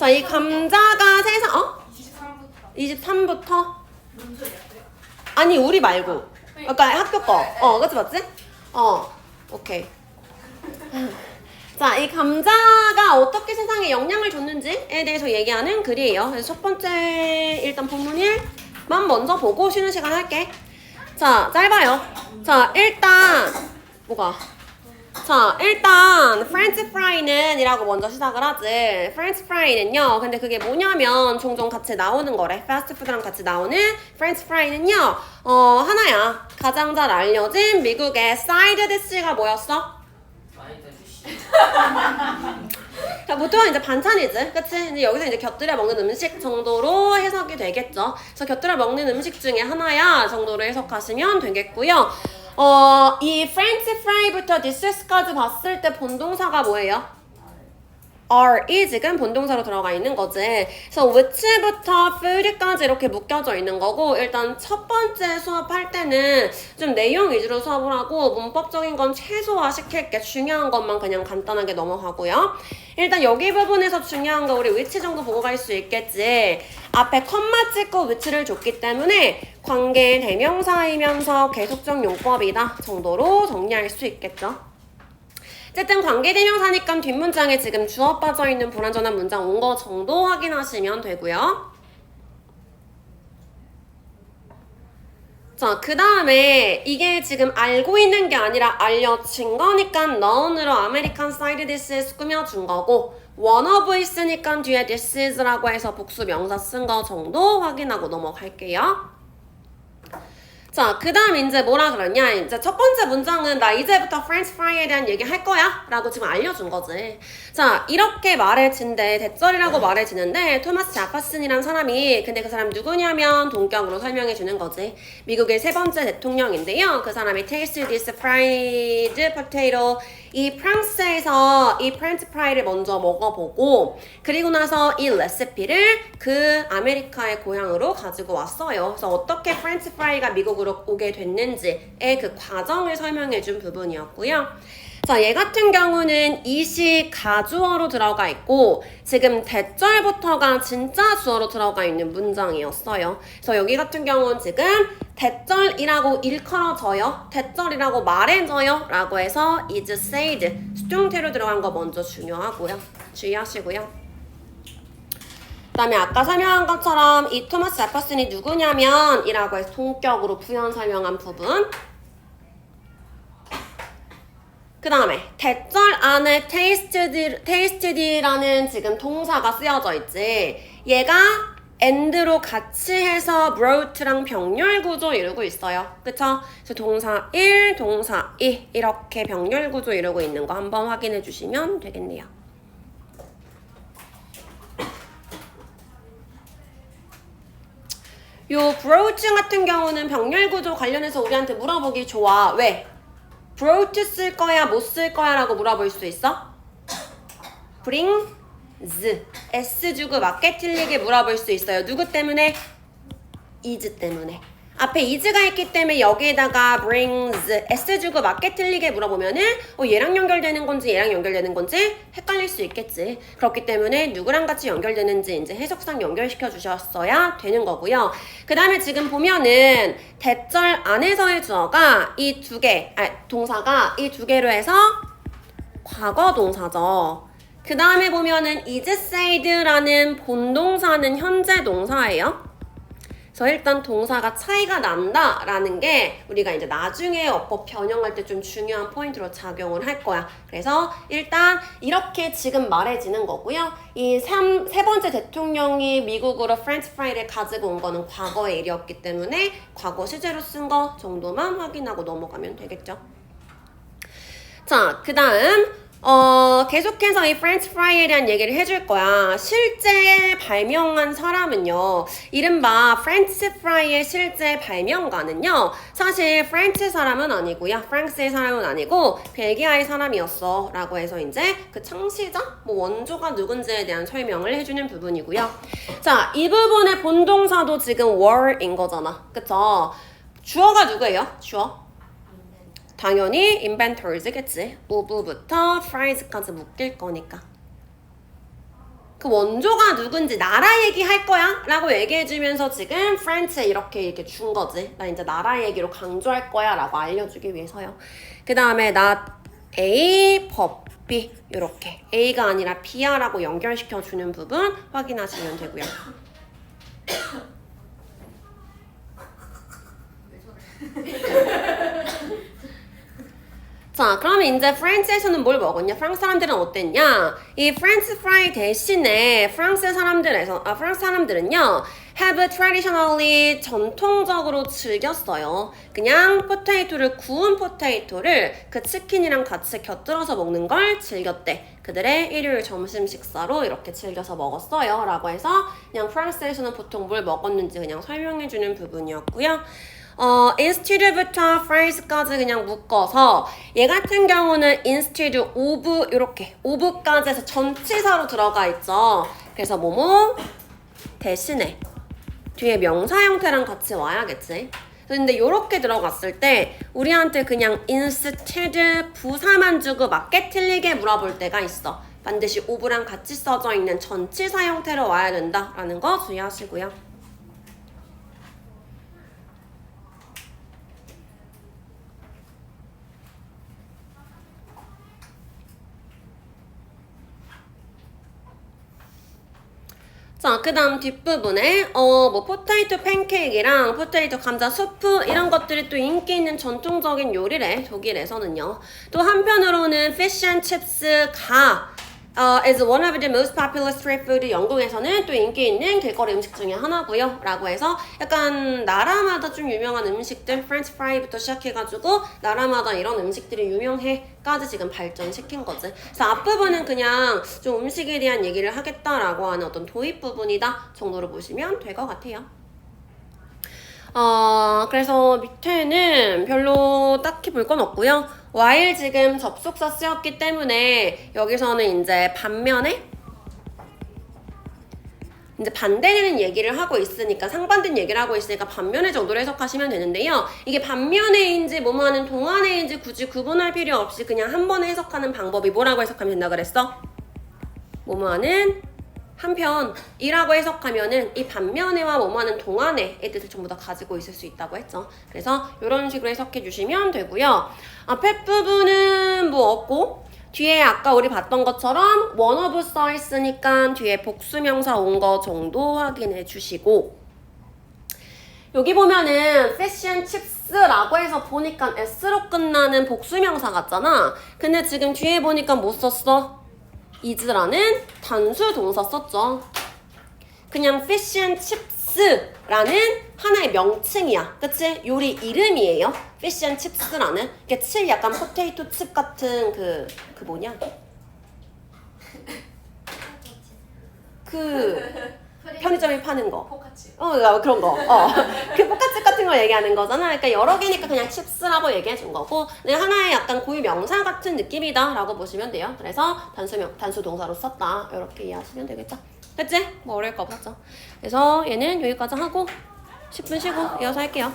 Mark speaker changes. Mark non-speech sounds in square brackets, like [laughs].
Speaker 1: 자, 이 감자가 세상, 어?
Speaker 2: 23부터
Speaker 1: 23부터?
Speaker 2: 뭔 소리야?
Speaker 1: 아니, 우리 말고. 그러니까 학교 거. 어, 그치, 맞지? 어, 오케이. 자, 이 감자가 어떻게 세상에 영향을 줬는지에 대해서 얘기하는 글이에요. 그래서 첫 번째 일단 본문 1만 먼저 보고 쉬는 시간 할게. 자, 짧아요. 자, 일단 뭐가? 자, 일단 프렌치 프라이는 이라고 먼저 시작을 하지. 프렌치 프라이는요. 근데 그게 뭐냐면 종종 같이 나오는 거래. 패스트푸드랑 같이 나오는 프렌치 프라이는요. 어, 하나야. 가장 잘 알려진 미국의 사이드 디시가 뭐였어? 자, 보통 이제 반찬이지, 그치? 근데 여기서 이제 곁들여 먹는 음식 정도로 해석이 되겠죠. 그래서 곁들여 먹는 음식 중에 하나야 정도로 해석하시면 되겠고요. 어, 이 프렌치 프라이부터 디스까지 봤을 때 본동사가 뭐예요? Are이 지금 본동사로 들어가 있는 거지. 그래서 which부터 food까지 이렇게 묶여져 있는 거고 일단 첫 번째 수업할 때는 좀 내용 위주로 수업을 하고 문법적인 건 최소화 시킬게 중요한 것만 그냥 간단하게 넘어가고요. 일단 여기 부분에서 중요한 거 우리 which 정도 보고 갈 수 있겠지. 앞에 컴마 찍고 which를 줬기 때문에 관계 대명사이면서 계속적 용법이다 정도로 정리할 수 있겠죠. 어쨌든 관계대명사니까 뒷문장에 지금 주어 빠져 있는 불완전한 문장 온 거 정도 확인하시면 되고요. 자, 그 다음에 이게 지금 알고 있는 게 아니라 알려진 거니까 너운으로 아메리칸 사이드 is 꾸며준 거고 of 있으니까 뒤에 this is라고 해서 복수 명사 쓴 거 정도 확인하고 넘어갈게요. 자, 그 다음 이제 뭐라 그러냐. 이제 첫 번째 문장은 나 이제부터 프렌치 프라이에 대한 얘기 할 거야. 라고 지금 알려준 거지. 자, 이렇게 말해진대. 대절이라고 말해지는데, 토마스 자파슨이란 사람이, 근데 그 사람 누구냐면 동격으로 설명해 주는 거지. 미국의 세 번째 대통령인데요. 그 사람이 taste this fried potato. 이 프랑스에서 이 프렌치 프라이를 먼저 먹어보고, 그리고 나서 이 레시피를 그 아메리카의 고향으로 가지고 왔어요. 그래서 어떻게 프렌치 프라이가 미국으로 오게 됐는지의 그 과정을 설명해 준 부분이었고요. 자, 얘 같은 경우는 이시 가주어로 들어가 있고 지금 대절부터가 진짜 주어로 들어가 있는 문장이었어요. 그래서 여기 같은 경우는 지금 대절이라고 일컬어져요. 대절이라고 말해줘요. 라고 해서 is said 수동태로 들어간 거 먼저 중요하고요. 주의하시고요. 그다음에 아까 설명한 것처럼 이 토마스 제퍼슨이 누구냐면 이라고 해서 동격으로 부연 설명한 부분. 그 다음에 대절 안에 tasted라는 지금 동사가 쓰여져 있지. 얘가 and로 같이 해서 brought랑 병렬 구조 이루고 있어요. 그쵸? 그래서 동사 1, 동사 2 이렇게 병렬 구조 이루고 있는 거 한번 확인해 주시면 되겠네요 요 브로우츠 같은 경우는 병렬 구조 관련해서 우리한테 물어보기 좋아. 왜? 브로우츠 쓸 거야, 못 쓸 거야 라고 물어볼 수 있어? bring z s 주고 맞게 틀리게 물어볼 수 있어요. 누구 때문에? is 때문에. 앞에 is가 있기 때문에 여기에다가 brings s 주고 맞게 틀리게 물어보면은 어, 얘랑 연결되는 건지 얘랑 연결되는 건지 헷갈릴 수 있겠지. 그렇기 때문에 누구랑 같이 연결되는지 이제 해석상 연결시켜 주셨어야 되는 거고요. 그 다음에 지금 보면은 대절 안에서의 주어가 이 두 개, 아, 동사가 이 두 개로 해서 과거 동사죠. 그 다음에 보면은 is said라는 본동사는 현재 동사예요. 그래서 일단 동사가 차이가 난다 라는 게 우리가 이제 나중에 어법 변형할 때 좀 중요한 포인트로 작용을 할 거야. 그래서 일단 이렇게 지금 말해지는 거고요. 이세 번째 대통령이 미국으로 프렌치 프라이를 가지고 온 거는 과거의 일이었기 때문에 과거 시제로 쓴 거 정도만 확인하고 넘어가면 되겠죠. 자, 그 다음 어, 계속해서 이 프렌치 프라이에 대한 얘기를 해줄 거야. 실제 발명한 사람은요, 이른바 프렌치 프라이의 실제 발명가는요, 사실 프렌치 사람은 아니고요, 프랑스의 사람은 아니고, 벨기아의 사람이었어. 라고 해서 이제 그 창시자? 뭐 원조가 누군지에 대한 설명을 해주는 부분이고요. 자, 이 부분의 본동사도 지금 were인 거잖아. 그쵸? 주어가 누구예요? 주어? 당연히 inventors겠지. 오브부터 fries까지 묶일 거니까. 그 원조가 누군지 나라 얘기할 거야? 라고 얘기해주면서 지금 프렌치에 이렇게 이렇게 준 거지. 나 이제 나라 얘기로 강조할 거야 라고 알려주기 위해서요. 그 다음에 나 A 법 B 이렇게. A가 아니라 B야 라고 연결시켜주는 부분 확인하시면 되고요 자, 그럼 이제 프랑스에서는 뭘 먹었냐? 프랑스 사람들은 어땠냐? 이 프렌치 프라이 대신에 프랑스 사람들에서 아 프랑스 사람들은요. have traditionally 전통적으로 즐겼어요. 그냥 포테이토를 구운 포테이토를 그 치킨이랑 같이 곁들여서 먹는 걸 즐겼대. 그들의 일요일 점심 식사로 이렇게 즐겨서 먹었어요. 라고 해서 그냥 프랑스에서는 보통 뭘 먹었는지 그냥 설명해 주는 부분이었고요. 어, insted부터 phrase까지 그냥 묶어서 얘 같은 경우는 instead of 이렇게 of까지 해서 전치사로 들어가 있죠. 그래서 뭐뭐 대신에 뒤에 명사 형태랑 같이 와야겠지. 근데 이렇게 들어갔을 때 우리한테 그냥 instead 부사만 주고 맞게 틀리게 물어볼 때가 있어. 반드시 of랑 같이 써져 있는 전치사 형태로 와야 된다라는 거 주의하시고요. 자, 그 다음 뒷부분에, 어, 뭐, 포테이토 팬케이크랑 포테이토 감자 수프, 이런 것들이 또 인기 있는 전통적인 요리래, 독일에서는요. 또 한편으로는 fish and chips가, 어, is one of the most popular street food 영국에서는 또 인기 있는 길거리 음식 중에 하나고요. 라고 해서 약간 나라마다 좀 유명한 음식들, 프렌치 프라이부터 시작해가지고 나라마다 이런 음식들이 유명해 까지 지금 발전시킨 거지. 그래서 앞부분은 그냥 좀 음식에 대한 얘기를 하겠다라고 하는 어떤 도입 부분이다 정도로 보시면 될 것 같아요. 어, 그래서 밑에는 별로 딱히 볼 건 없고요. while 지금 접속사 쓰였기 때문에 여기서는 이제 반면에 이제 반대되는 얘기를 하고 있으니까 상반된 얘기를 하고 있으니까 반면에 정도로 해석하시면 되는데요. 이게 반면에인지 뭐뭐 하는 동안에인지 굳이 구분할 필요 없이 그냥 한 번에 해석하는 방법이 뭐라고 해석하면 된다 그랬어? 뭐뭐 하는 한편 이라고 해석하면은 이 반면에와 뭐뭐하는 동안에의 뜻을 전부 다 가지고 있을 수 있다고 했죠. 그래서 이런 식으로 해석해 주시면 되고요. 앞에 부분은 뭐 없고 뒤에 아까 우리 봤던 것처럼 원어브 써 있으니까 뒤에 복수명사 온 거 정도 확인해 주시고 여기 보면은 패션 칩스라고 해서 보니까 s로 끝나는 복수명사 같잖아. 근데 지금 뒤에 보니까 뭐 썼어? Is라는 단수 동사 썼죠. 그냥 chips라는 하나의 명칭이야. 그치? 요리 이름이에요. chips라는. 이게 칩 약간 포테이토 칩 같은 그, 그 뭐냐? 그 편의점에 파는 거.
Speaker 2: 포카치.
Speaker 1: 어, 야, 그런 거. 어. [laughs] 그 포카칩 같은 거 얘기하는 거잖아. 그러니까 여러 개니까 그냥 칩스라고 얘기해 준 거고, 근데 하나의 약간 고유 명사 같은 느낌이다. 라고 보시면 돼요. 그래서 단수 명, 단수 동사로 썼다. 이렇게 이해하시면 되겠죠. 됐지? 뭐 어려울 거 없었죠. 그래서 얘는 여기까지 하고, 10분 쉬고 이어서 할게요.